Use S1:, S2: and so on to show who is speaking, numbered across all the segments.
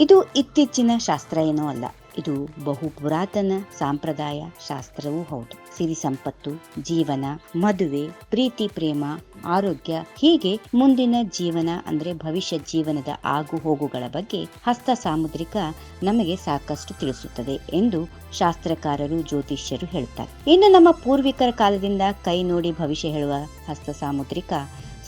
S1: ಇದು ಇತ್ತೀಚಿನ ಶಾಸ್ತ್ರ ಏನೂ ಅಲ್ಲ. ಇದು ಬಹು ಪುರಾತನ ಸಾಂಪ್ರದಾಯ ಶಾಸ್ತ್ರವೂ ಹೌದು. ಸಿರಿ ಸಂಪತ್ತು, ಜೀವನ, ಮದುವೆ, ಪ್ರೀತಿ, ಪ್ರೇಮ, ಆರೋಗ್ಯ ಹೀಗೆ ಮುಂದಿನ ಜೀವನ ಅಂದ್ರೆ ಭವಿಷ್ಯ ಜೀವನದ ಆಗು ಹೋಗುಗಳ ಬಗ್ಗೆ ಹಸ್ತ ಸಾಮುದ್ರಿಕ ನಮಗೆ ಸಾಕಷ್ಟು ತಿಳಿಸುತ್ತದೆ ಎಂದು ಶಾಸ್ತ್ರಕಾರರು ಜ್ಯೋತಿಷ್ಯರು ಹೇಳ್ತಾರೆ. ಇನ್ನು ನಮ್ಮ ಪೂರ್ವಿಕರ ಕಾಲದಿಂದ ಕೈ ನೋಡಿ ಭವಿಷ್ಯ ಹೇಳುವ ಹಸ್ತ ಸಾಮುದ್ರಿಕ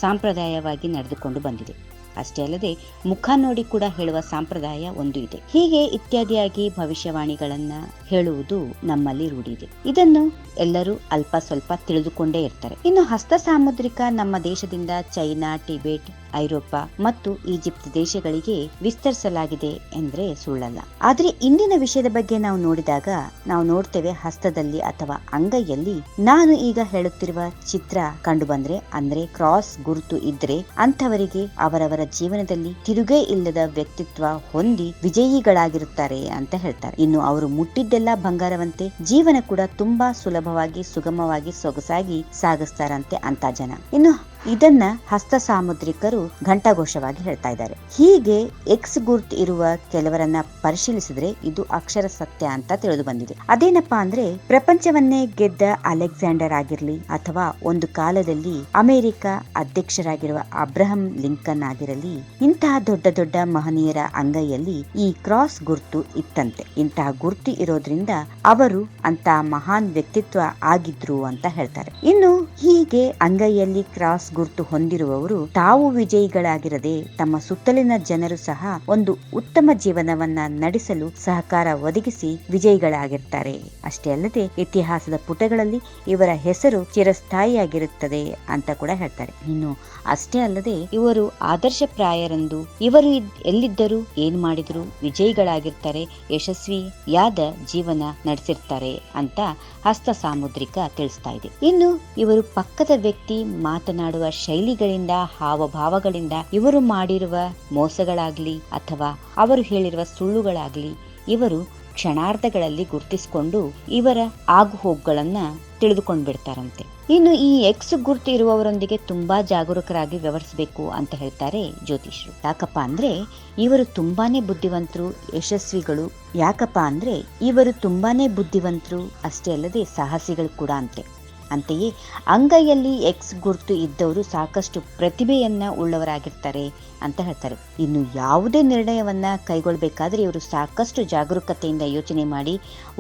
S1: ಸಾಂಪ್ರದಾಯವಾಗಿ ನಡೆದುಕೊಂಡು ಬಂದಿದೆ. ಅಷ್ಟೇ ಅಲ್ಲದೆ ಮುಖ ನೋಡಿ ಕೂಡ ಹೇಳುವ ಸಂಪ್ರದಾಯ ಒಂದು ಇದೆ. ಹೀಗೆ ಇತ್ಯಾದಿಯಾಗಿ ಭವಿಷ್ಯವಾಣಿಗಳನ್ನ ಹೇಳುವುದು ನಮ್ಮಲ್ಲಿ ರೂಢಿದೆ ಇದನ್ನು ಎಲ್ಲರೂ ಅಲ್ಪ ಸ್ವಲ್ಪ ತಿಳಿದುಕೊಂಡೇ ಇರ್ತಾರೆ. ಇನ್ನು ಹಸ್ತ ಸಾಮುದ್ರಿಕ ನಮ್ಮ ದೇಶದಿಂದ ಚೈನಾ, ಟಿಬೆಟ್ ಐರೋಪಾ ಮತ್ತು ಈಜಿಪ್ಟ್ ದೇಶಗಳಿಗೆ ವಿಸ್ತರಿಸಲಾಗಿದೆ ಎಂದ್ರೆ ಸುಳ್ಳಲ್ಲ. ಆದ್ರೆ ಇಂದಿನ ವಿಷಯದ ಬಗ್ಗೆ ನಾವು ನೋಡಿದಾಗ ನಾವು ನೋಡ್ತೇವೆ ಹಸ್ತದಲ್ಲಿ ಅಥವಾ ಅಂಗೈಯಲ್ಲಿ ನಾನು ಈಗ ಹೇಳುತ್ತಿರುವ ಚಿತ್ರ ಕಂಡು ಬಂದ್ರೆ ಅಂದ್ರೆ ಕ್ರಾಸ್ ಗುರುತು ಇದ್ರೆ ಅಂಥವರಿಗೆ ಅವರವರ ಜೀವನದಲ್ಲಿ ತಿರುಗೇ ಇಲ್ಲದ ವ್ಯಕ್ತಿತ್ವ ಹೊಂದಿ ವಿಜಯಿಗಳಾಗಿರುತ್ತಾರೆ ಅಂತ ಹೇಳ್ತಾರೆ. ಇನ್ನು ಅವರು ಮುಟ್ಟಿದ್ದೆಲ್ಲ ಬಂಗಾರವಂತೆ ಜೀವನ ಕೂಡ ತುಂಬಾ ಸುಲಭವಾಗಿ, ಸುಗಮವಾಗಿ, ಸೊಗಸಾಗಿ ಸಾಗಿಸ್ತಾರಂತೆ ಅಂತ ಜನ. ಇನ್ನು ಇದನ್ನ ಹಸ್ತ ಸಾಮುದ್ರಿಕರು ಘಂಟಾಘೋಷವಾಗಿ ಹೇಳ್ತಾ ಇದ್ದಾರೆ. ಹೀಗೆ ಎಕ್ಸ್ ಗುರ್ತ್ ಇರುವ ಕೆಲವರನ್ನ ಪರಿಶೀಲಿಸಿದ್ರೆ ಇದು ಅಕ್ಷರ ಸತ್ಯ ಅಂತ ತಿಳಿದು ಬಂದಿದೆ. ಅದೇನಪ್ಪಾ ಅಂದ್ರೆ ಪ್ರಪಂಚವನ್ನೇ ಗೆದ್ದ ಅಲೆಕ್ಸಾಂಡರ್ ಆಗಿರ್ಲಿ ಅಥವಾ ಒಂದು ಕಾಲದಲ್ಲಿ ಅಮೆರಿಕ ಅಧ್ಯಕ್ಷರಾಗಿರುವ ಅಬ್ರಹಂ ಲಿಂಕನ್ ಆಗಿರಲಿ, ಇಂತಹ ದೊಡ್ಡ ದೊಡ್ಡ ಮಹನೀಯರ ಅಂಗೈಯಲ್ಲಿ ಈ ಕ್ರಾಸ್ ಗುರ್ತು ಇತ್ತಂತೆ. ಇಂತಹ ಗುರ್ತು ಇರೋದ್ರಿಂದ ಅವರು ಅಂತ ಮಹಾನ್ ವ್ಯಕ್ತಿತ್ವ ಆಗಿದ್ರು ಅಂತ ಹೇಳ್ತಾರೆ. ಇನ್ನು ಹೀಗೆ ಅಂಗೈಯಲ್ಲಿ ಕ್ರಾಸ್ ಗುರ್ತು ಹೊಂದಿರುವವರು ತಾವು ವಿಜಯಿಗಳಾಗಿರದೆ ತಮ್ಮ ಸುತ್ತಲಿನ ಜನರು ಸಹ ಒಂದು ಉತ್ತಮ ಜೀವನವನ್ನ ನಡೆಸಲು ಸಹಕಾರ ಒದಗಿಸಿ ವಿಜಯಿಗಳಾಗಿರ್ತಾರೆ. ಅಷ್ಟೇ ಅಲ್ಲದೆ ಇತಿಹಾಸದ ಪುಟಗಳಲ್ಲಿ ಇವರ ಹೆಸರು ಚಿರಸ್ಥಾಯಿಯಾಗಿರುತ್ತದೆ ಅಂತ ಕೂಡ ಹೇಳ್ತಾರೆ. ಇನ್ನು ಅಷ್ಟೇ ಅಲ್ಲದೆ ಇವರು ಆದರ್ಶ ಪ್ರಾಯರಂದು ಇವರು ಎಲ್ಲಿದ್ದರು ಏನ್ ಮಾಡಿದ್ರು ವಿಜಯಿಗಳಾಗಿರ್ತಾರೆ, ಯಶಸ್ವಿಯಾದ ಜೀವನ ನಡೆಸಿರ್ತಾರೆ ಅಂತ ಹಸ್ತ ಸಾಮುದ್ರಿಕ ತಿಳಿಸ್ತಾ ಇದೆ. ಇನ್ನು ಇವರು ಪಕ್ಕದ ವ್ಯಕ್ತಿ ಮಾತನಾಡುವ ಶೈಲಿಗಳಿಂದ, ಹಾವಭಾವಗಳಿಂದ ಇವರು ಮಾಡಿರುವ ಮೋಸಗಳಾಗ್ಲಿ ಅಥವಾ ಅವರು ಹೇಳಿರುವ ಸುಳ್ಳುಗಳಾಗ್ಲಿ ಇವರು ಕ್ಷಣಾರ್ಧಗಳಲ್ಲಿ ಗುರುತಿಸಿಕೊಂಡು ಇವರ ಆಗು ಹೋಗುಗಳನ್ನ ತಿಳಿದುಕೊಂಡು ಬಿಡ್ತಾರಂತೆ ಇನ್ನು ಈ ಎಕ್ಸ್ ಗುರುತು ಇರುವವರೊಂದಿಗೆ ತುಂಬಾ ಜಾಗರೂಕರಾಗಿ ವ್ಯವಹರಿಸಬೇಕು ಅಂತ ಹೇಳ್ತಾರೆ ಜ್ಯೋತಿಷರು ಯಾಕಪ್ಪ ಅಂದ್ರೆ ಇವರು ತುಂಬಾನೇ ಬುದ್ಧಿವಂತರು, ಯಶಸ್ವಿಗಳು. ಯಾಕಪ್ಪ ಅಂದ್ರೆ ಇವರು ತುಂಬಾನೇ ಬುದ್ಧಿವಂತರು, ಅಷ್ಟೇ ಅಲ್ಲದೆ ಸಾಹಸಿಗಳು ಕೂಡ ಅಂತೆ. ಅಂತೆಯೇ ಅಂಗೈಯಲ್ಲಿ ಎಕ್ಸ್ ಗುರುತು ಇದ್ದವರು ಸಾಕಷ್ಟು ಪ್ರತಿಭೆಯನ್ನ ಉಳ್ಳವರಾಗಿರ್ತಾರೆ ಅಂತ ಹೇಳ್ತಾರೆ. ಇನ್ನು ಯಾವುದೇ ನಿರ್ಣಯವನ್ನ ಕೈಗೊಳ್ಳಬೇಕಾದ್ರೆ ಇವರು ಸಾಕಷ್ಟು ಜಾಗರೂಕತೆಯಿಂದ ಯೋಚನೆ ಮಾಡಿ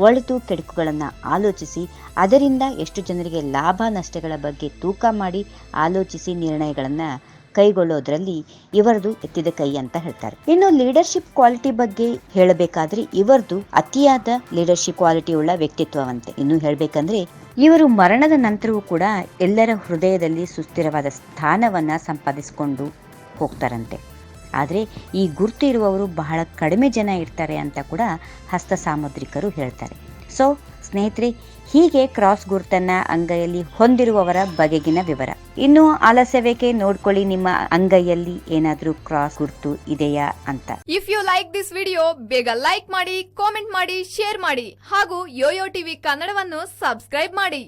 S1: ಒಳಿತು ಕೆಡುಕುಗಳನ್ನು ಆಲೋಚಿಸಿ, ಅದರಿಂದ ಎಷ್ಟು ಜನರಿಗೆ ಲಾಭ ನಷ್ಟಗಳ ಬಗ್ಗೆ ತೂಕ ಮಾಡಿ ಆಲೋಚಿಸಿ ನಿರ್ಣಯಗಳನ್ನು ಕೈಗೊಳ್ಳೋದ್ರಲ್ಲಿ ಇವರದು ಎತ್ತಿದ ಕೈ ಅಂತ ಹೇಳ್ತಾರೆ. ಇನ್ನು ಲೀಡರ್ಶಿಪ್ ಕ್ವಾಲಿಟಿ ಬಗ್ಗೆ ಹೇಳಬೇಕಾದ್ರೆ ಇವರದು ಅತಿಯಾದ ಲೀಡರ್ಶಿಪ್ ಕ್ವಾಲಿಟಿ ಉಳ್ಳ ವ್ಯಕ್ತಿತ್ವವಂತೆ. ಇನ್ನು ಹೇಳ್ಬೇಕಂದ್ರೆ ಇವರು ಮರಣದ ನಂತರವೂ ಕೂಡ ಎಲ್ಲರ ಹೃದಯದಲ್ಲಿ ಸುಸ್ಥಿರವಾದ ಸ್ಥಾನವನ್ನ ಸಂಪಾದಿಸಿಕೊಂಡು ಹೋಗ್ತಾರಂತೆ. ಆದರೆ ಈ ಗುರುತು ಇರುವವರು ಬಹಳ ಕಡಿಮೆ ಜನ ಇರ್ತಾರೆ ಅಂತ ಕೂಡ ಹಸ್ತ ಸಾಮುದ್ರಿಕರು ಹೇಳ್ತಾರೆ. ಸೊ ಸ್ನೇಹಿತರೆ, ಹೀಗೆ ಕ್ರಾಸ್ ಗುರುತನ್ನ ಅಂಗೈಯಲ್ಲಿ ಹೊಂದಿರುವವರ ಬಗೆಗಿನ ವಿವರ. ಇನ್ನು ಆಲಸ್ಯವೇಕೆ ನೋಡ್ಕೊಳ್ಳಿ, ನಿಮ್ಮ ಅಂಗೈಯಲ್ಲಿ ಏನಾದ್ರೂ ಕ್ರಾಸ್ ಗುರುತು ಇದೆಯಾ ಅಂತ.
S2: If you like this video ಬೇಗ ಲೈಕ್ ಮಾಡಿ ಕಾಮೆಂಟ್ ಮಾಡಿ ಶೇರ್ ಮಾಡಿ, ಹಾಗೂ ಯೋಯೋ ಟಿವಿ ಕನ್ನಡವನ್ನು ಸಬ್ಸ್ಕ್ರೈಬ್ ಮಾಡಿ.